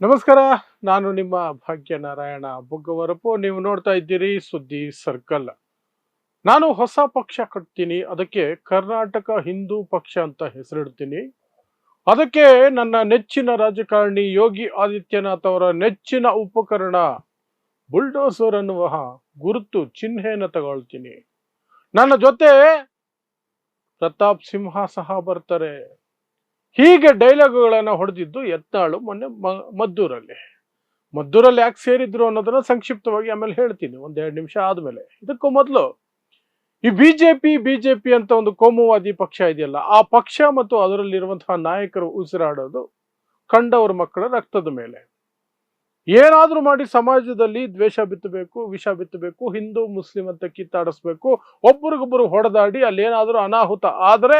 ನಮಸ್ಕಾರ, ನಾನು ನಿಮ್ಮ ಭಾಗ್ಯನಾರಾಯಣ ಬುಗ್ಗವರಪು. ನೀವು ನೋಡ್ತಾ ಇದ್ದೀರಿ ಸುದ್ದಿ ಸರ್ಕಲ್. ನಾನು ಹೊಸ ಪಕ್ಷ ಕಟ್ತೀನಿ, ಅದಕ್ಕೆ ಕರ್ನಾಟಕ ಹಿಂದೂ ಪಕ್ಷ ಅಂತ ಹೆಸರಿಡ್ತೀನಿ. ಅದಕ್ಕೆ ನನ್ನ ನೆಚ್ಚಿನ ರಾಜಕಾರಣಿ ಯೋಗಿ ಆದಿತ್ಯನಾಥ್ ಅವರ ನೆಚ್ಚಿನ ಉಪಕರಣ ಬುಲ್ಡೋಸರ್ ಅನ್ನುವ ಗುರುತು ಚಿಹ್ನೆಯನ್ನು ತಗೊಳ್ತೀನಿ. ನನ್ನ ಜೊತೆ ಪ್ರತಾಪ್ ಸಿಂಹ ಸಹ ಬರ್ತಾರೆ. ಹೀಗೆ ಡೈಲಾಗುಗಳನ್ನು ಹೊಡೆದಿದ್ದು ಎತ್ತಾಳು ಮೊನ್ನೆ ಮದ್ದೂರಲ್ಲಿ. ಮದ್ದೂರಲ್ಲಿ ಯಾಕೆ ಸೇರಿದ್ರು ಅನ್ನೋದನ್ನ ಸಂಕ್ಷಿಪ್ತವಾಗಿ ಆಮೇಲೆ ಹೇಳ್ತೀನಿ, ಒಂದೆರಡು ನಿಮಿಷ ಆದ್ಮೇಲೆ. ಇದಕ್ಕೂ ಮೊದಲು, ಈ ಬಿಜೆಪಿ ಬಿಜೆಪಿ ಅಂತ ಒಂದು ಕೋಮುವಾದಿ ಪಕ್ಷ ಇದೆಯಲ್ಲ, ಆ ಪಕ್ಷ ಮತ್ತು ಅದರಲ್ಲಿರುವಂತಹ ನಾಯಕರು ಉಸಿರಾಡೋದು ಕಂಡವರ ಮಕ್ಕಳ ರಕ್ತದ ಮೇಲೆ. ಏನಾದ್ರೂ ಮಾಡಿ ಸಮಾಜದಲ್ಲಿ ದ್ವೇಷ ಬಿತ್ತಬೇಕು, ವಿಷ ಬಿತ್ತಬೇಕು, ಹಿಂದೂ, ಮುಸ್ಲಿಂ ಅಂತ ಕಿತ್ತಾಡಿಸ್ಬೇಕು ಒಬ್ಬರಿಗೊಬ್ಬರು ಹೊಡೆದಾಡಿ ಅಲ್ಲಿ ಏನಾದ್ರೂ ಅನಾಹುತ ಆದರೆ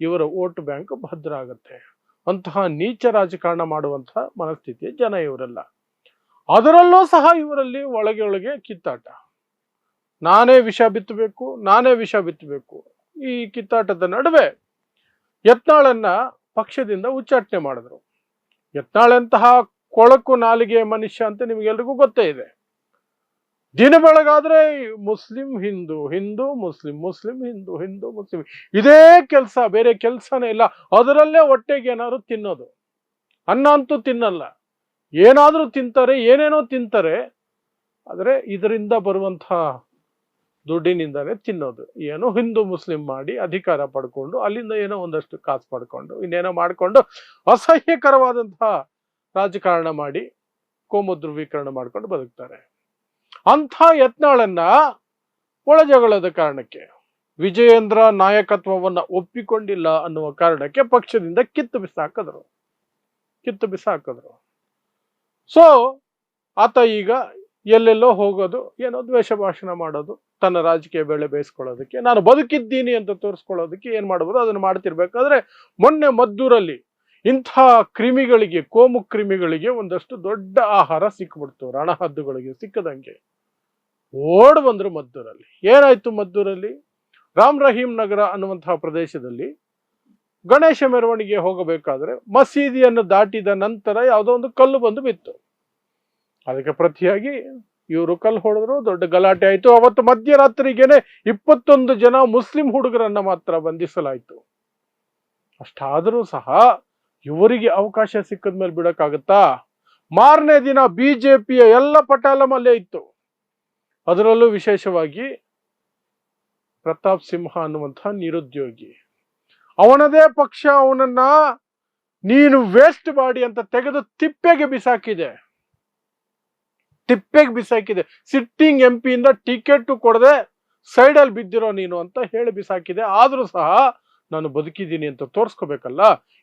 ಇವರ ವೋಟ್ ಬ್ಯಾಂಕ್ ಭದ್ರ ಆಗುತ್ತೆ. ಅಂತಹ ನೀಚ ರಾಜಕಾರಣ ಮಾಡುವಂತಹ ಮನಸ್ಥಿತಿಯ ಜನ ಇವರೆಲ್ಲ. ಅದರಲ್ಲೂ ಸಹ ಇವರಲ್ಲಿ ಒಳಗೆ ಒಳಗೆ ಕಿತ್ತಾಟ. ನಾನೇ ವಿಷ ಬಿತ್ತಬೇಕು, ನಾನೇ ವಿಷ ಬಿತ್ತಬೇಕು. ಈ ಕಿತ್ತಾಟದ ನಡುವೆ ಯತ್ನಾಳನ್ನ ಪಕ್ಷದಿಂದ ಉಚ್ಚಾಟನೆ ಮಾಡಿದ್ರು. ಯತ್ನಾಳಂತಹ ಕೊಳಕು ನಾಲಿಗೆ ಮನುಷ್ಯ ಅಂತ ನಿಮಗೆಲ್ರಿಗೂ ಗೊತ್ತೇ ಇದೆ. ದಿನ ಬೆಳಗಾದ್ರೆ Muslim Hindu Hindu Muslim Muslim Hindu Hindu Muslim. ಇದೇ ಕೆಲಸ, ಬೇರೆ ಕೆಲಸನೇ ಇಲ್ಲ. ಅದರಲ್ಲೇ ಹೊಟ್ಟೆಗೆ ಏನಾದ್ರು ತಿನ್ನೋದು. ಅನ್ನ ಅಂತೂ ತಿನ್ನಲ್ಲ. ಏನಾದರೂ ತಿಂತಾರೆ, ಏನೇನೋ ತಿಂತಾರೆ. ಆದರೆ ಇದರಿಂದ ಬರುವಂತಹ ದುಡ್ಡಿನಿಂದಲೇ ತಿನ್ನೋದು. ಏನೋ ಹಿಂದೂ ಮುಸ್ಲಿಂ ಮಾಡಿ ಅಧಿಕಾರ ಪಡ್ಕೊಂಡು ಅಲ್ಲಿಂದ ಏನೋ ಒಂದಷ್ಟು ಕಾಸು ಪಡ್ಕೊಂಡು, ಇನ್ನೇನೋ ಮಾಡಿಕೊಂಡು ಅಸಹ್ಯಕರವಾದಂತಹ ರಾಜಕಾರಣ ಮಾಡಿ ಕೋಮು ಧ್ರುವೀಕರಣ ಮಾಡ್ಕೊಂಡು ಬದುಕ್ತಾರೆ. ಅಂಥ ಯತ್ನಾಳನ್ನ ಒಳಜಗಳದ ಕಾರಣಕ್ಕೆ, ವಿಜಯೇಂದ್ರ ನಾಯಕತ್ವವನ್ನ ಒಪ್ಪಿಕೊಂಡಿಲ್ಲ ಅನ್ನುವ ಕಾರಣಕ್ಕೆ ಪಕ್ಷದಿಂದ ಕಿತ್ತು ಬಿಸಾಕಿದ್ರು. ಕಿತ್ತು ಬಿಸಾಕಿದ್ರು. ಸೊ ಆತ ಈಗ ಎಲ್ಲೆಲ್ಲೋ ಹೋಗೋದು, ಏನೋ ದ್ವೇಷ ಭಾಷಣ ಮಾಡೋದು, ತನ್ನ ರಾಜಕೀಯ ಬೆಳೆ ಬೇಯಿಸ್ಕೊಳ್ಳೋದಕ್ಕೆ, ನಾನು ಬದುಕಿದ್ದೀನಿ ಅಂತ ತೋರಿಸ್ಕೊಳ್ಳೋದಕ್ಕೆ ಏನ್ ಮಾಡ್ಬೋದು ಅದನ್ನ ಮಾಡ್ತಿರ್ಬೇಕಾದ್ರೆ ಮೊನ್ನೆ ಮದ್ದೂರಲ್ಲಿ ಇಂಥ ಕ್ರಿಮಿಗಳಿಗೆ, ಕೋಮು ಕ್ರಿಮಿಗಳಿಗೆ ಒಂದಷ್ಟು ದೊಡ್ಡ ಆಹಾರ ಸಿಕ್ಬಿಡ್ತು. ರಣಹದ್ದುಗಳಿಗೆ ಸಿಕ್ಕದಂಗೆ. ಓಡ್ ಬಂದ್ರು ಮದ್ದೂರಲ್ಲಿ. ಏನಾಯ್ತು ಮದ್ದೂರಲ್ಲಿ? ರಾಮ್ ರಹೀಂ ನಗರ ಅನ್ನುವಂತಹ ಪ್ರದೇಶದಲ್ಲಿ ಗಣೇಶ ಮೆರವಣಿಗೆ ಹೋಗಬೇಕಾದ್ರೆ ಮಸೀದಿಯನ್ನು ದಾಟಿದ ನಂತರ ಯಾವುದೋ ಒಂದು ಕಲ್ಲು ಬಂದು ಬಿತ್ತು. ಅದಕ್ಕೆ ಪ್ರತಿಯಾಗಿ ಇವರು ಕಲ್ಲು ಹೊಡೆದ್ರು, ದೊಡ್ಡ ಗಲಾಟೆ ಆಯಿತು. ಅವತ್ತು ಮಧ್ಯರಾತ್ರಿಗೇನೆ ಇಪ್ಪತ್ತೊಂದು ಜನ ಮುಸ್ಲಿಂ ಹುಡುಗರನ್ನ ಮಾತ್ರ ಬಂಧಿಸಲಾಯಿತು. ಅಷ್ಟಾದರೂ ಸಹ ಇವರಿಗೆ ಅವಕಾಶ ಸಿಕ್ಕದ ಮೇಲೆ ಬಿಡಕ್ಕಾಗತ್ತಾ? ಮಾರನೇ ದಿನ ಬಿಜೆಪಿಯ ಎಲ್ಲ ಪಟಾಲಮಲ್ಲೇ ಇತ್ತು. ಅದರಲ್ಲೂ ವಿಶೇಷವಾಗಿ ಪ್ರತಾಪ್ ಸಿಂಹ ಅನ್ನುವಂತಹ ನಿರುದ್ಯೋಗಿ. ಅವನದೇ ಪಕ್ಷ, ಅವನನ್ನ ನೀನು ವೇಸ್ಟ್ ಮಾಡಿ ಅಂತ ತೆಗೆದು ತಿಪ್ಪೆಗೆ ಬಿಸಾಕಿದೆ. ತಿಪ್ಪೆಗೆ ಬಿಸಾಕಿದೆ. ಸಿಟ್ಟಿಂಗ್ ಎಂ ಪಿಯಿಂದ ಟಿಕೆಟ್ ಕೊಡದೆ ಸೈಡಲ್ಲಿ ಬಿದ್ದಿರೋ ನೀನು ಅಂತ ಹೇಳಿ ಬಿಸಾಕಿದೆ. ಆದರೂ ಸಹ ನಾನು ಬದುಕಿದ್ದೀನಿ ಅಂತ ತೋರಿಸ್ಕೋಬೇಕಲ್ಲ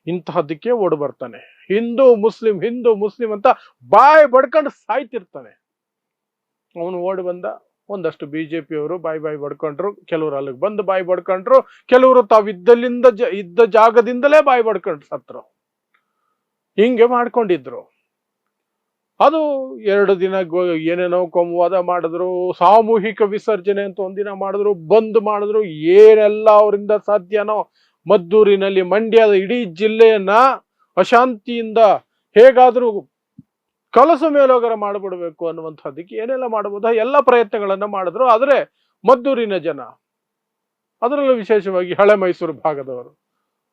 ಇಂತಹದಕ್ಕೆ ಓಡ್ ಬರ್ತಾನೆ. ಹಿಂದೂ ಮುಸ್ಲಿಂ ಹಿಂದೂ ಮುಸ್ಲಿಂ ಅಂತ ಬಾಯಿ ಬಡ್ಕೊಂಡು ಸಾಯ್ತಿರ್ತಾನೆ. ಅವನು ಓಡಿ ಬಂದ, ಒಂದಷ್ಟು ಬಿಜೆಪಿಯವರು ಬಾಯಿ ಬಾಯಿ ಬಡ್ಕೊಂಡ್ರು, ಕೆಲವರು ಅಲ್ಲಿಗೆ ಬಂದು ಬಾಯಿ ಬಡ್ಕೊಂಡ್ರು, ಕೆಲವರು ತಾವಿದ್ದಲ್ಲಿಂದ ಜ, ಇದ್ದ ಜಾಗದಿಂದಲೇ ಬಾಯಿ ಬಡ್ಕೊಂಡ್ರು ಸತ್ರು. ಹಿಂಗೆ ಮಾಡ್ಕೊಂಡಿದ್ರು. ಅದು ಎರಡು ದಿನ ಏನೇನೋ ಕೋಮುವಾದ ಮಾಡಿದ್ರು, ಸಾಮೂಹಿಕ ವಿಸರ್ಜನೆ ಅಂತ ಒಂದಿನ ಮಾಡಿದ್ರು, ಬಂದ್ ಮಾಡಿದ್ರು, ಏನೆಲ್ಲ ಅವರಿಂದ ಸಾಧ್ಯನೋ, ಮದ್ದೂರಿನಲ್ಲಿ ಮಂಡ್ಯದ ಇಡೀ ಜಿಲ್ಲೆಯನ್ನ ಅಶಾಂತಿಯಿಂದ ಹೇಗಾದ್ರೂ ಕಲಸು ಮೇಲೋಗರ ಮಾಡಿಬಿಡ್ಬೇಕು ಅನ್ನುವಂಥದ್ದಕ್ಕೆ ಏನೆಲ್ಲ ಮಾಡಬಹುದು ಎಲ್ಲ ಪ್ರಯತ್ನಗಳನ್ನ ಮಾಡಿದ್ರು. ಆದರೆ ಮದ್ದೂರಿನ ಜನ, ಅದರಲ್ಲೂ ವಿಶೇಷವಾಗಿ ಹಳೆ ಮೈಸೂರು ಭಾಗದವರು.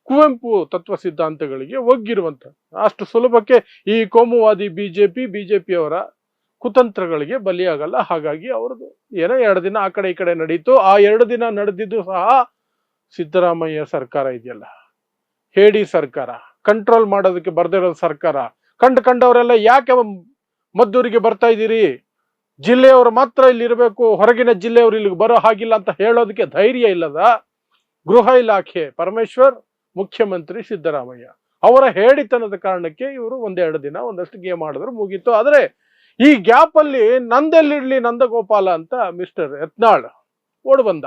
ಕುವೆಂಪು ತತ್ವ ಸಿದ್ಧಾಂತಗಳಿಗೆ ಒಗ್ಗಿರುವಂತ, ಅಷ್ಟು ಸುಲಭಕ್ಕೆ ಈ ಕೋಮುವಾದಿ ಬಿಜೆಪಿ, ಬಿಜೆಪಿಯವರ ಕುತಂತ್ರಗಳಿಗೆ ಬಲಿಯಾಗಲ್ಲ. ಹಾಗಾಗಿ ಅವ್ರದ್ದು ಏನೋ ಎರಡು ದಿನ ಆ ಕಡೆ ಈ ಕಡೆ ನಡೀತು. ಆ ಎರಡು ದಿನ ನಡೆದಿದ್ದು ಸಹ ಸಿದ್ದರಾಮಯ್ಯ ಸರ್ಕಾರ ಇದೆಯಲ್ಲ, ಹೇಡಿ ಸರ್ಕಾರ ಕಂಟ್ರೋಲ್ ಮಾಡೋದಕ್ಕೆ ಬರ್ದಿರೋ ಸರ್ಕಾರ. ಕಂಡು ಕಂಡವರೆಲ್ಲ ಯಾಕೆ ಮದ್ದೂರಿಗೆ ಬರ್ತಾ ಇದ್ದೀರಿ? ಜಿಲ್ಲೆಯವರು ಮಾತ್ರ ಇಲ್ಲಿ ಇರಬೇಕು. ಹೊರಗಿನ ಜಿಲ್ಲೆಯವರು ಇಲ್ಲಿಗೆ ಬರೋ ಹಾಗಿಲ್ಲ ಅಂತ ಹೇಳೋದಕ್ಕೆ ಧೈರ್ಯ ಇಲ್ಲದ ಗೃಹ ಇಲಾಖೆ. ಪರಮೇಶ್ವರ್ ಮುಖ್ಯಮಂತ್ರಿ ಸಿದ್ದರಾಮಯ್ಯ. ಅವರ ಹೇಳಿತನದ ಕಾರಣಕ್ಕೆ ಇವರು ಒಂದೆರಡು ದಿನ ಒಂದಷ್ಟು ಗೇಮ್ ಆಡಿದ್ರು, ಮುಗೀತು. ಆದರೆ ಈ ಗ್ಯಾಪ್ ಅಲ್ಲಿ ನಂದೆಲ್ಲಿಡ್ಲಿ ನಂದಗೋಪಾಲ ಅಂತ ಮಿಸ್ಟರ್ ಯತ್ನಾಳ್ ಓಡ್ ಬಂದ.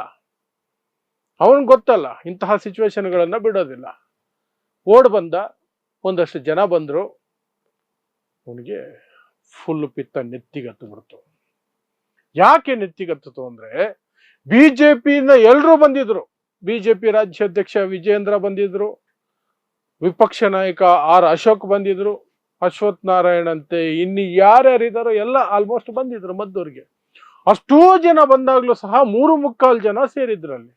ಅವನ್ ಗೊತ್ತಲ್ಲ, ಇಂತಹ ಸಿಚುವೇಶನ್ಗಳನ್ನ ಬಿಡೋದಿಲ್ಲ. ಓಡ್ ಬಂದ, ಒಂದಷ್ಟು ಜನ ಬಂದ್ರು. ಅವನಿಗೆ ಫುಲ್ ಪಿತ್ತ ನೆತ್ತಿಗತ್ತು ಬಿಡ್ತು. ಯಾಕೆ ನೆತ್ತಿಗತ್ತು ಅಂದ್ರೆ, ಬಿಜೆಪಿಯಿಂದ ಎಲ್ಲರೂ ಬಂದಿದ್ರು. ಬಿಜೆಪಿ ರಾಜ್ಯಾಧ್ಯಕ್ಷ ವಿಜೇಂದ್ರ ಬಂದಿದ್ರು, ವಿಪಕ್ಷ ನಾಯಕ ಆರ್ ಅಶೋಕ್ ಬಂದಿದ್ರು, ಅಶ್ವಥ್ ನಾರಾಯಣ್ ಅಂತೆ ಇನ್ನು ಯಾರ್ಯಾರಿದಾರೋ ಎಲ್ಲ ಆಲ್ಮೋಸ್ಟ್ ಬಂದಿದ್ರು ಮದ್ದೂರಿಗೆ. ಅಷ್ಟೂ ಜನ ಬಂದಾಗ್ಲೂ ಸಹ ಮೂರು ಮುಕ್ಕಾಲು ಜನ ಸೇರಿದ್ರಲ್ಲಿ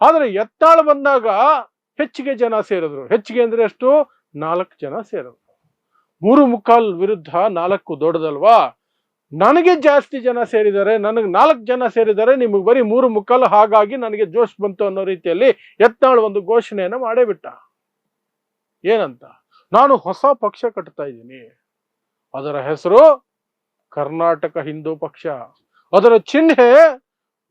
ಆದ್ರೆ ಎತ್ತಾಳು ಬಂದಾಗ ಹೆಚ್ಚಿಗೆ ಜನ ಸೇರಿದ್ರು. ಹೆಚ್ಚಿಗೆ ಅಂದ್ರೆ ಎಷ್ಟು? ನಾಲ್ಕು ಜನ ಸೇರಿದ್ರು. ಮೂರು ಮುಕ್ಕಾಲ್ ವಿರುದ್ಧ ನಾಲ್ಕು ದೊಡ್ಡದಲ್ವಾ? ನನಗೆ ಜಾಸ್ತಿ ಜನ ಸೇರಿದ್ದಾರೆ, ನನಗೆ ನಾಲ್ಕು ಜನ ಸೇರಿದ್ದಾರೆ, ನಿಮಗೆ ಬರೀ ಮೂರು ಮುಕ್ಕಾಲು ಹಾಗಾಗಿ ನನಗೆ ಜೋಶ್ ಬಂತು ಅನ್ನೋ ರೀತಿಯಲ್ಲಿ ಯತ್ನಾಳ್ ಒಂದು ಘೋಷಣೆಯನ್ನು ಮಾಡೇ ಬಿಟ್ಟ. ಏನಂತ? ನಾನು ಹೊಸ ಪಕ್ಷ ಕಟ್ತಾ ಇದ್ದೀನಿ. ಅದರ ಹೆಸರು ಕರ್ನಾಟಕ ಹಿಂದೂ ಪಕ್ಷ. ಅದರ ಚಿಹ್ನೆ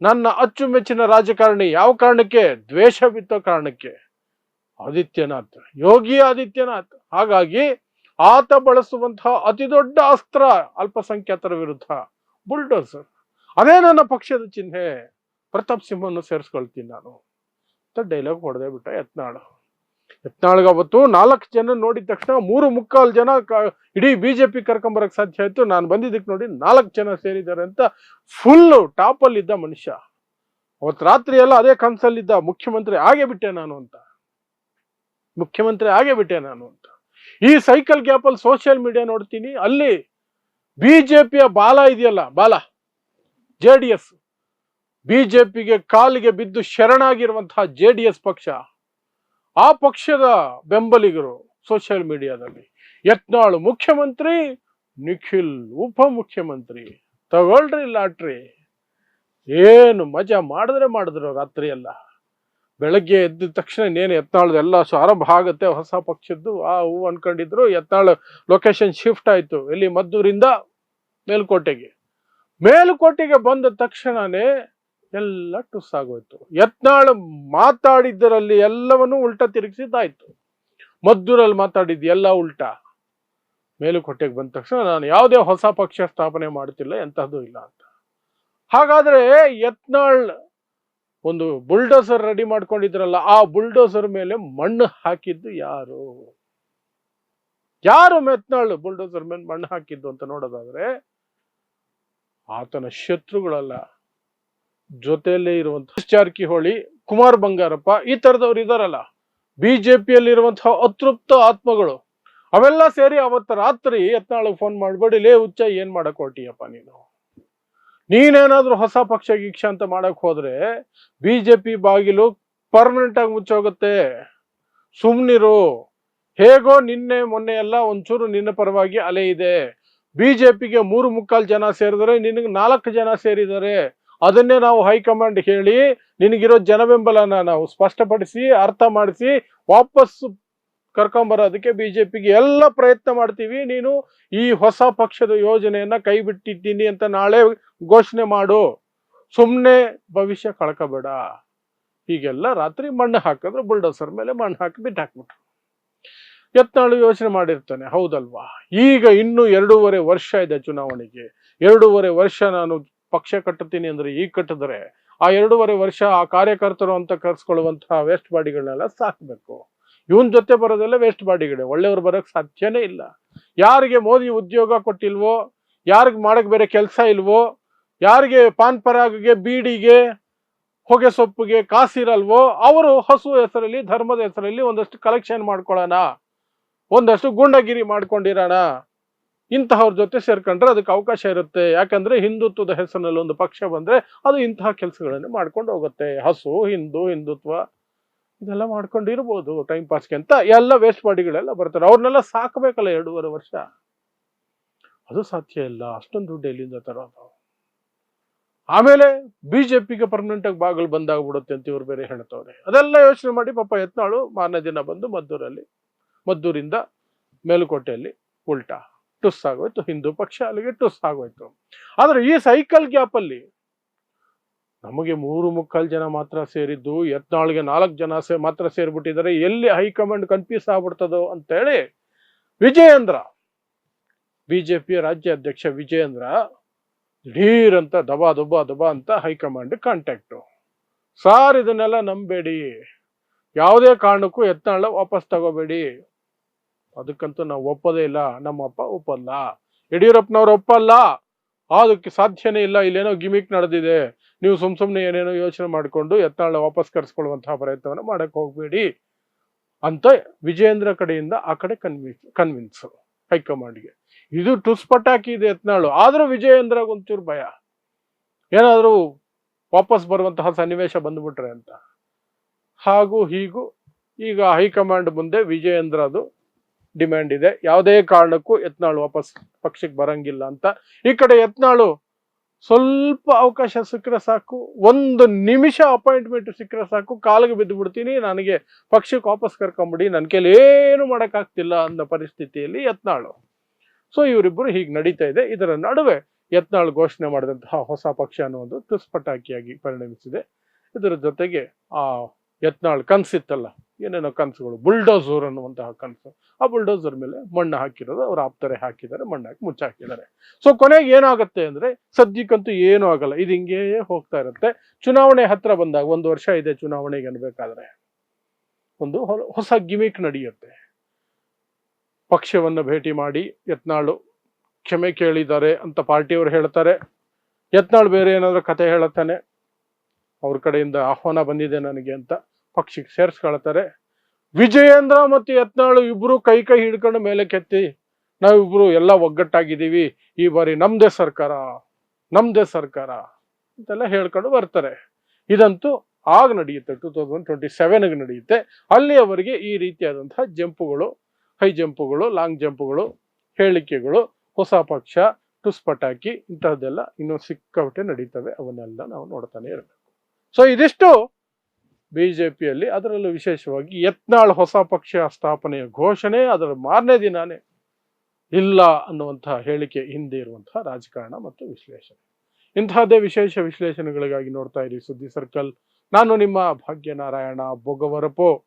ನನ್ನ ಅಚ್ಚುಮೆಚ್ಚಿನ ರಾಜಕಾರಣಿ. ಯಾವ ಕಾರಣಕ್ಕೆ? ದ್ವೇಷ ಬಿತ್ತೋ ಕಾರಣಕ್ಕೆ. ಆದಿತ್ಯನಾಥ್, ಯೋಗಿ ಆದಿತ್ಯನಾಥ್. ಹಾಗಾಗಿ ಆತ ಬಳಸುವಂತಹ ಅತಿ ದೊಡ್ಡ ಅಸ್ತ್ರ ಅಲ್ಪಸಂಖ್ಯಾತರ ವಿರುದ್ಧ. ಬುಲ್ಡೋಸರ್ ಅದೇ ನನ್ನ ಪಕ್ಷದ ಚಿಹ್ನೆ. ಪ್ರತಾಪ್ ಸಿಂಹನ್ನು ಸೇರಿಸ್ಕೊಳ್ತೀನಿ ನಾನು. ಅಂತ ಡೈಲಾಗ್ ಹೊಡೆದೇ ಬಿಟ್ಟ ಯತ್ನಾಳ್. ಯತ್ನಾಳ್ಗೆ ಅವತ್ತು ನಾಲ್ಕು ಜನ ನೋಡಿದ ತಕ್ಷಣ ಮೂರು ಮುಕ್ಕಾಲು ಜನ ಇಡೀ ಬಿಜೆಪಿ ಕರ್ಕೊಂಬರಕ್ ಸಾಧ್ಯ ಆಯ್ತು. ನಾನು ಬಂದಿದ್ದಕ್ಕೆ ನೋಡಿ ನಾಲ್ಕು ಜನ ಸೇರಿದ್ದಾರೆ ಅಂತ ಫುಲ್ಲು ಟಾಪಲ್ಲಿದ್ದ ಮನುಷ್ಯ. ಅವತ್ತು ರಾತ್ರಿ ಎಲ್ಲ ಅದೇ ಕನ್ಸಲ್ಲಿದ್ದ ಮುಖ್ಯಮಂತ್ರಿ ಆಗೇ ಬಿಟ್ಟೆ ನಾನು ಅಂತ. ಮುಖ್ಯಮಂತ್ರಿ ಆಗೇ ಬಿಟ್ಟೆ ನಾನು ಅಂತ. ಈ ಸೈಕಲ್ ಗ್ಯಾಪ್ ಅಲ್ಲಿ ಸೋಷಿಯಲ್ ಮೀಡಿಯಾ ನೋಡ್ತೀನಿ. ಅಲ್ಲಿ ಬಿಜೆಪಿಯ ಬಾಲ ಇದೆಯಲ್ಲ, ಬಾಲ, ಜೆ ಡಿ ಎಸ್. ಬಿಜೆಪಿಗೆ ಕಾಲಿಗೆ ಬಿದ್ದು ಶರಣಾಗಿರುವಂತಹ ಜೆ ಡಿ ಎಸ್ ಪಕ್ಷ, ಆ ಪಕ್ಷದ ಬೆಂಬಲಿಗರು ಸೋಷಿಯಲ್ ಮೀಡಿಯಾದಲ್ಲಿ ಯತ್ನಾಳು ಮುಖ್ಯಮಂತ್ರಿ, ನಿಖಿಲ್ ಉಪಮುಖ್ಯಮಂತ್ರಿ. ತಗೊಳ್ರಿ ಲಾಟ್ರಿ. ಏನು ಮಜಾ ಮಾಡಿದ್ರೆ ಮಾಡಿದ್ರು ರಾತ್ರಿ ಎಲ್ಲ. ಬೆಳಗ್ಗೆ ಎದ್ದ ತಕ್ಷಣ ಇನ್ನೇನು ಎತ್ತಾಳದ? ಎಲ್ಲ ಆರಂಭ ಆಗುತ್ತೆ, ಹೊಸ ಪಕ್ಷದ್ದು, ಆ ಹೂ ಅನ್ಕೊಂಡಿದ್ರು, ಎತ್ತಾಳ ಲೊಕೇಶನ್ ಶಿಫ್ಟ್ ಆಯ್ತು. ಎಲ್ಲಿ ಮದ್ದೂರಿಂದ ಮೇಲ್ಕೋಟೆಗೆ. ಮೇಲುಕೋಟೆಗೆ ಬಂದ ತಕ್ಷಣನೇ ಎಲ್ಲ ಟುಸ್ ಆಗೋಯ್ತು. ಯತ್ನಾಳ್ ಮಾತಾಡಿದ್ದರಲ್ಲಿ ಎಲ್ಲವನ್ನೂ ಉಲ್ಟಾ ತಿರುಗಿಸಿದ್ದಾಯ್ತು. ಮದ್ದೂರಲ್ಲಿ ಮಾತಾಡಿದ್ದು ಎಲ್ಲ ಉಲ್ಟಾ. ಮೇಲುಕೋಟೆಗೆ ಬಂದ ತಕ್ಷಣ ನಾನು ಯಾವುದೇ ಹೊಸ ಪಕ್ಷ ಸ್ಥಾಪನೆ ಮಾಡ್ತಿಲ್ಲ ಎಂತಹದ್ದು ಇಲ್ಲ ಅಂತ. ಹಾಗಾದ್ರೆ ಯತ್ನಾಳ್ ಒಂದು ಬುಲ್ಡೋಸರ್ ರೆಡಿ ಮಾಡ್ಕೊಂಡಿದ್ರಲ್ಲ, ಆ ಬುಲ್ಡೋಸರ್ ಮೇಲೆ ಮಣ್ಣು ಹಾಕಿದ್ದು ಯಾರು? ಯಾರು ಮೆತ್ನಾಳು ಬುಲ್ಡೋಸರ್ ಮೇಲೆ ಮಣ್ಣು ಹಾಕಿದ್ದು ಅಂತ ನೋಡೋದಾದ್ರೆ, ಆತನ ಶತ್ರುಗಳಲ್ಲ. ಜೊತೆಯಲ್ಲೇ ಇರುವಂತಹ ಜಾರಕಿಹೊಳಿ ಕುಮಾರ್ ಬಂಗಾರಪ್ಪ, ಈ ತರದವ್ರು ಇದಾರಲ್ಲ. ಬಿಜೆಪಿಯಲ್ಲಿ ಇರುವಂತಹ ಅತೃಪ್ತ ಆತ್ಮಗಳು. ಅವೆಲ್ಲ ಸೇರಿ ಅವತ್ತು ರಾತ್ರಿ ಯತ್ನಾಳಗ್ ಫೋನ್ ಮಾಡ್ಬೇಡಿ, ಲೇ ಹುಚ್ಚ, ಏನ್ ಮಾಡಕ್ ಹೊರಟಿಯಪ್ಪ ನೀನು? ನೀನೇನಾದ್ರೂ ಹೊಸ ಪಕ್ಷ ಗೀಕ್ಷ ಅಂತ ಮಾಡಕ್ ಹೋದ್ರೆ ಬಿಜೆಪಿ ಬಾಗಿಲು ಪರ್ಮನೆಂಟ್ ಆಗಿ ಮುಚ್ಚೋಗುತ್ತೆ. ಸುಮ್ನಿರು. ಹೇಗೋ ನಿನ್ನೆ, ಮೊನ್ನೆ ಎಲ್ಲ ಒಂಚೂರು ನಿನ್ನ ಪರವಾಗಿ ಅಲೆ ಇದೆ. ಬಿಜೆಪಿಗೆ ಮೂರು ಮುಕ್ಕಾಲು ಜನ ಸೇರಿದರೆ ನಿನಗೆ ನಾಲ್ಕು ಜನ ಸೇರಿದ್ದಾರೆ ಅದನ್ನೇ ನಾವು ಹೈಕಮಾಂಡ್ ಹೇಳಿ ನಿನಗಿರೋ ಜನ ಬೆಂಬಲನ ನಾವು ಸ್ಪಷ್ಟಪಡಿಸಿ, ಅರ್ಥ ಮಾಡಿಸಿ ವಾಪಸ್ ಕರ್ಕೊಂಬರೋದಕ್ಕೆ ಬಿಜೆಪಿಗೆ ಎಲ್ಲ ಪ್ರಯತ್ನ ಮಾಡ್ತೀವಿ. ನೀನು ಈ ಹೊಸ ಪಕ್ಷದ ಯೋಜನೆಯನ್ನ ಕೈ ಬಿಟ್ಟಿದ್ದೀನಿ ಅಂತ ನಾಳೆ ಘೋಷಣೆ ಮಾಡು. ಸುಮ್ಮನೆ ಭವಿಷ್ಯ ಕಳ್ಕೊಬೇಡ. ಹೀಗೆಲ್ಲ ರಾತ್ರಿ ಮಣ್ಣು ಹಾಕಿದ್ರು ಬುಲ್ಡೋಸರ್ ಮೇಲೆ ಮಣ್ಣು ಹಾಕಿ ಬಿಟ್ಟು ಹಾಕ್ಬಿಟ್ರು ಯತ್ನಾಳು ಯೋಚನೆ ಮಾಡಿರ್ತಾನೆ, ಹೌದಲ್ವಾ? ಈಗ ಇನ್ನು ಎರಡೂವರೆ ವರ್ಷ ಇದೆ ಚುನಾವಣೆಗೆ. ಎರಡೂವರೆ ವರ್ಷ ನಾನು ಪಕ್ಷ ಕಟ್ಟುತ್ತೀನಿ ಅಂದ್ರೆ ಈಗ ಕಟ್ಟಿದ್ರೆ ಆ ಎರಡೂವರೆ ವರ್ಷ ಆ ಕಾರ್ಯಕರ್ತರು ಅಂತ ಕರ್ಸ್ಕೊಳ್ಳುವಂತಹ ವೇಸ್ಟ್ ಬಾಡಿಗಳನ್ನೆಲ್ಲ ಸಾಕ್ಬೇಕು. ಇವನ್ ಜೊತೆ ಬರೋದೆಲ್ಲ ವೇಸ್ಟ್ ಬಾಡಿಗಡೆ ಒಳ್ಳೆಯವ್ರು ಬರೋಕ್ ಸಾಧ್ಯನೇ ಇಲ್ಲ. ಯಾರಿಗೆ ಮೋದಿ ಉದ್ಯೋಗ ಕೊಟ್ಟಿಲ್ವೋ, ಯಾರಿಗೆ ಮಾಡಕ್ ಬೇರೆ ಕೆಲಸ ಇಲ್ವೋ, ಯಾರಿಗೆ ಪಾನ್ ಪರಾಗ್ಗೆ, ಬೀಡಿಗೆ, ಹೊಗೆ ಸೊಪ್ಪಿಗೆ ಕಾಸಿರಲ್ವೋ, ಅವರು ಹಸು ಹೆಸರಲ್ಲಿ, ಧರ್ಮದ ಹೆಸರಲ್ಲಿ ಒಂದಷ್ಟು ಕಲೆಕ್ಷನ್ ಮಾಡ್ಕೊಳ್ಳೋಣ. ಒಂದಷ್ಟು ಗುಂಡಗಿರಿ ಮಾಡ್ಕೊಂಡಿರೋಣ. ಇಂತಹವ್ರ ಜೊತೆ ಸೇರ್ಕೊಂಡ್ರೆ ಅದಕ್ಕೆ ಅವಕಾಶ ಇರುತ್ತೆ. ಯಾಕಂದ್ರೆ ಹಿಂದುತ್ವದ ಹೆಸರಿನಲ್ಲಿ ಒಂದು ಪಕ್ಷ ಬಂದ್ರೆ ಅದು ಇಂತಹ ಕೆಲಸಗಳನ್ನು ಮಾಡ್ಕೊಂಡು ಹೋಗುತ್ತೆ. ಹಸು, ಹಿಂದೂ, ಹಿಂದುತ್ವ. ಇದೆಲ್ಲ ಮಾಡ್ಕೊಂಡು ಇರ್ಬೋದು ಟೈಮ್ ಪಾಸ್ಗೆ ಅಂತ. ಎಲ್ಲ ವೇಸ್ಟ್ ಬಾಡಿಗಳೆಲ್ಲ ಬರ್ತಾರೆ ಅವ್ರನ್ನೆಲ್ಲ ಸಾಕಬೇಕಲ್ಲ ಎರಡೂವರೆ ವರ್ಷ. ಅದು ಸಾಧ್ಯ ಇಲ್ಲ. ಅಷ್ಟೊಂದು ದುಡ್ಡು ಎಲ್ಲಿಂದ ತರೋದು? ಆಮೇಲೆ ಬಿ ಜೆ ಪಿಗೆ ಆಗಿ ಬಾಗಿಲು ಬಂದಾಗ್ಬಿಡುತ್ತೆ ಅಂತ ಇವ್ರು ಬೇರೆ ಹೇಳ್ತವ್ರೆ ಅದೆಲ್ಲ ಯೋಚನೆ ಮಾಡಿ ಪಾಪ ಯತ್ನಾಳು ಮಾರನೇ ದಿನ ಬಂದು ಮದ್ದೂರಲ್ಲಿ, ಮದ್ದೂರಿಂದ ಮೇಲುಕೋಟೆಯಲ್ಲಿ ಉಲ್ಟಾ. ಟುಸ್ ಆಗೋಯ್ತು ಹಿಂದೂ ಪಕ್ಷ ಅಲ್ಲಿಗೆ ಟುಸ್ ಆಗೋಯ್ತು ಆದ್ರೆ ಈ ಸೈಕಲ್ ಗ್ಯಾಪ್ ಅಲ್ಲಿ ನಮಗೆ ಮೂರು ಮುಕ್ಕಾಲು ಜನ ಮಾತ್ರ ಸೇರಿದ್ದು ಯತ್ನಾಳ್ಗೆ ನಾಲ್ಕು ಜನ ಸೇ, ಮಾತ್ರ ಸೇರ್ಬಿಟ್ಟಿದ್ದಾರೆ. ಎಲ್ಲಿ ಹೈಕಮಾಂಡ್ ಕನ್ಫ್ಯೂಸ್ ಆಗ್ಬಿಡ್ತದೋ ಅಂತೇಳಿ ವಿಜಯೇಂದ್ರ ರಾಜ್ಯ ಅಧ್ಯಕ್ಷ ವಿಜಯೇಂದ್ರ ದಿಢೀರ್ ಅಂತ ದಬಾ ದಬಾ ದಬಾ ಅಂತ ಹೈಕಮಾಂಡ್ ಕಾಂಟ್ಯಾಕ್ಟು ಸಾರ್ ಇದನ್ನೆಲ್ಲ ನಂಬೇಡಿ. ಯಾವುದೇ ಕಾರಣಕ್ಕೂ ಯತ್ನಾಳ ವಾಪಸ್ ತಗೋಬೇಡಿ. ಅದಕ್ಕಂತೂ ನಾವು ಒಪ್ಪೋದೇ ಇಲ್ಲ. ನಮ್ಮಪ್ಪ ಒಪ್ಪಲ್ಲ. ಯಡಿಯೂರಪ್ಪನವ್ರು ಒಪ್ಪಲ್ಲ. ಅದಕ್ಕೆ ಸಾಧ್ಯನೇ ಇಲ್ಲ, ಇಲ್ಲೇನೋ ಗಿಮಿಕ್ ನಡೆದಿದೆ. ನೀವು ಸುಮ್ ಸುಮ್ಮನೆ ಏನೇನೋ ಯೋಚನೆ ಮಾಡಿಕೊಂಡು ಯತ್ನಾಳ ವಾಪಸ್ ಕರ್ಸ್ಕೊಳ್ಳುವಂತಹ ಪ್ರಯತ್ನವನ್ನು ಮಾಡಕ್ಕೆ ಹೋಗಬೇಡಿ ಅಂತ ವಿಜಯೇಂದ್ರ ಕಡೆಯಿಂದ ಆ ಕಡೆ ಕನ್ವಿನ್ಸ್ ಕನ್ವಿನ್ಸ್ ಹೈಕಮಾಂಡ್ಗೆ. ಇದು ಟುಸ್ ಪಟಾಕಿ ಇದೆ ಎತ್ನಾಳು ಆದ್ರೂ ವಿಜಯೇಂದ್ರ ಒಂಚೂರು ಭಯ. ಏನಾದರೂ ವಾಪಸ್ ಬರುವಂತಹ ಸನ್ನಿವೇಶ ಬಂದ್ಬಿಟ್ರೆ ಅಂತ. ಹಾಗೂ ಹೀಗೂ ಈಗ ಹೈಕಮಾಂಡ್ ಮುಂದೆ ವಿಜಯೇಂದ್ರದು ಡಿಮ್ಯಾಂಡ್ ಇದೆ. ಯಾವುದೇ ಕಾರಣಕ್ಕೂ ಯತ್ನಾಳು ವಾಪಸ್ ಪಕ್ಷಕ್ಕೆ ಬರಂಗಿಲ್ಲ ಅಂತ. ಈ ಕಡೆ ಯತ್ನಾಳು ಸ್ವಲ್ಪ ಅವಕಾಶ ಸಿಕ್ಕರೆ ಸಾಕು. ಒಂದು ನಿಮಿಷ ಅಪಾಯಿಂಟ್ಮೆಂಟ್ ಸಿಕ್ಕರೆ ಸಾಕು. ಕಾಲಿಗೆ ಬಿದ್ದು ಬಿಡ್ತೀನಿ. ನನಗೆ ಪಕ್ಷಕ್ಕೆ ವಾಪಸ್ ಕರ್ಕೊಂಬಿಡಿ. ನನ್ನ ಕೈಲಿ ಏನು ಮಾಡೋಕ್ಕಾಗ್ತಿಲ್ಲ ಅನ್ನೋ ಪರಿಸ್ಥಿತಿಯಲ್ಲಿ ಯತ್ನಾಳು ಸೊ ಇವರಿಬ್ಬರು ಹೀಗೆ ನಡೀತಾ ಇದೆ. ಇದರ ನಡುವೆ ಯತ್ನಾಳು ಘೋಷಣೆ ಮಾಡಿದಂತಹ ಹೊಸ ಪಕ್ಷ ಅನ್ನೋದು ತುಸ್ಪಟಾಕಿಯಾಗಿ ಪರಿಣಮಿಸಿದೆ. ಇದರ ಜೊತೆಗೆ ಆ ಯತ್ನಾಳ್ ಕನ್ಸಿತ್ತಲ್ಲ. ಏನೇನೋ ಕನಸುಗಳು, ಬುಲ್ಡೋಸರ್ ಅನ್ನುವಂತಹ ಕನಸು, ಆ ಬುಲ್ಡೋಸರ್ ಮೇಲೆ ಮಣ್ಣು ಹಾಕಿರೋದು, ಅವ್ರ ಆಪ್ತರೆ ಹಾಕಿದ್ದಾರೆ, ಮಣ್ಣು ಹಾಕಿ ಮುಚ್ಚಾಕಿದ್ದಾರೆ. ಸೊ ಕೊನೆಗೆ ಏನಾಗುತ್ತೆ ಅಂದ್ರೆ, ಸದ್ಯಕ್ಕಂತೂ ಏನೂ ಆಗಲ್ಲ. ಇದು ಹಿಂಗೇ ಹೋಗ್ತಾ ಇರುತ್ತೆ. ಚುನಾವಣೆ ಹತ್ರ ಬಂದಾಗ, ಒಂದು ವರ್ಷ ಇದೆ ಚುನಾವಣೆಗೆ ಅನ್ಬೇಕಾದ್ರೆ, ಒಂದು ಹೊಸ ಗಿಮಿಕ್ ನಡೆಯುತ್ತೆ. ಪಕ್ಷವನ್ನ ಭೇಟಿ ಮಾಡಿ, ಯತ್ನಾಳು ಕ್ಷಮೆ ಕೇಳಿದ್ದಾರೆ ಅಂತ ಪಾರ್ಟಿಯವರು ಹೇಳ್ತಾರೆ. ಯತ್ನಾಳ್ ಬೇರೆ ಏನಾದ್ರೂ ಕತೆ ಹೇಳುತ್ತಾನೆ. ಅವ್ರ ಕಡೆಯಿಂದ ಆಹ್ವಾನ ಬಂದಿದೆ ನನಗೆ ಅಂತ. ಪಕ್ಷಕ್ಕೆ ಸೇರಿಸ್ಕೊಳ್ತಾರೆ. ವಿಜಯೇಂದ್ರ ಮತ್ತು ಯತ್ನಾಳು ಇಬ್ರು ಕೈ ಕೈ ಹಿಡ್ಕೊಂಡು ಮೇಲೆ ಕೆತ್ತಿ ನಾವಿಬ್ರು ಎಲ್ಲ ಒಗ್ಗಟ್ಟಾಗಿದ್ದೀವಿ, ಈ ಬಾರಿ ನಮ್ದೇ ಸರ್ಕಾರ ನಮ್ದೇ ಸರ್ಕಾರ ಅಂತೆಲ್ಲ ಹೇಳ್ಕೊಂಡು ಬರ್ತಾರೆ. ಇದಂತೂ ಆಗ ನಡೆಯುತ್ತೆ, ಟೂ ತೌಸಂಡ್ ಟ್ವೆಂಟಿ ಸೆವೆನ್ಗೆ ನಡೆಯುತ್ತೆ. ಅಲ್ಲಿಯವರೆಗೆ ಈ ರೀತಿಯಾದಂತಹ ಜಂಪುಗಳು, ಹೈ ಜಂಪುಗಳು, ಲಾಂಗ್ ಜಂಪುಗಳು, ಹೇಳಿಕೆಗಳು, ಹೊಸ ಪಕ್ಷ, ಟುಸ್ ಪಟಾಕಿ ಇಂತಹದ್ದೆಲ್ಲ ಇನ್ನೂ ಸಿಕ್ಕಾಪಟ್ಟೆ ನಡೀತವೆ, ಅವನ್ನೆಲ್ಲ ನಾವು ನೋಡ್ತಾನೆ ಇರಬೇಕು. ಸೊ ಇದಿಷ್ಟು ಬಿಜೆಪಿಯಲ್ಲಿ ಅದರಲ್ಲೂ ವಿಶೇಷವಾಗಿ ಯತ್ನಾಳ್ ಹೊಸ ಪಕ್ಷ ಸ್ಥಾಪನೆಯ ಘೋಷಣೆ ಅದರ ಮಾರನೇ ದಿನಾನೇ ಇಲ್ಲ ಅನ್ನುವಂತಹ ಹೇಳಿಕೆ ಹಿಂದೆ ಇರುವಂತಹ ರಾಜಕಾರಣ ಮತ್ತು ವಿಶ್ಲೇಷಣೆ. ಇಂತಹದ್ದೇ ವಿಶೇಷ ವಿಶ್ಲೇಷಣೆಗಳಿಗಾಗಿ ನೋಡ್ತಾ ಇರಿ ಸುದ್ದಿ ಸರ್ಕಲ್. ನಾನು ನಿಮ್ಮ ಭಾಗ್ಯನಾರಾಯಣ ಬೊಗವರಪೋ.